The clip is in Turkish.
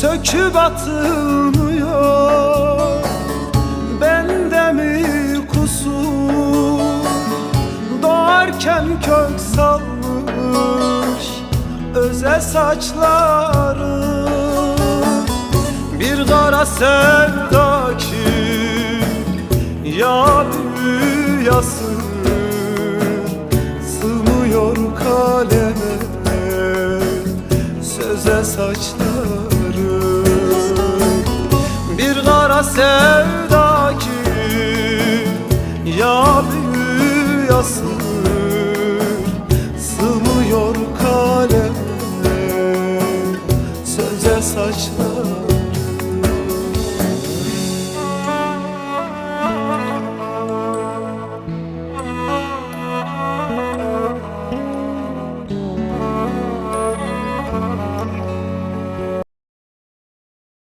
söküp atılmıyor. Bende mi kusur? Doğarken kök salmış Öze saçları. Bir kara sevda ki Ya büyüyasın Sığmıyor kaleme Saçları. Bir kara sevda ki Ya büyüyasın Sığmıyor kaleme. Söze saçları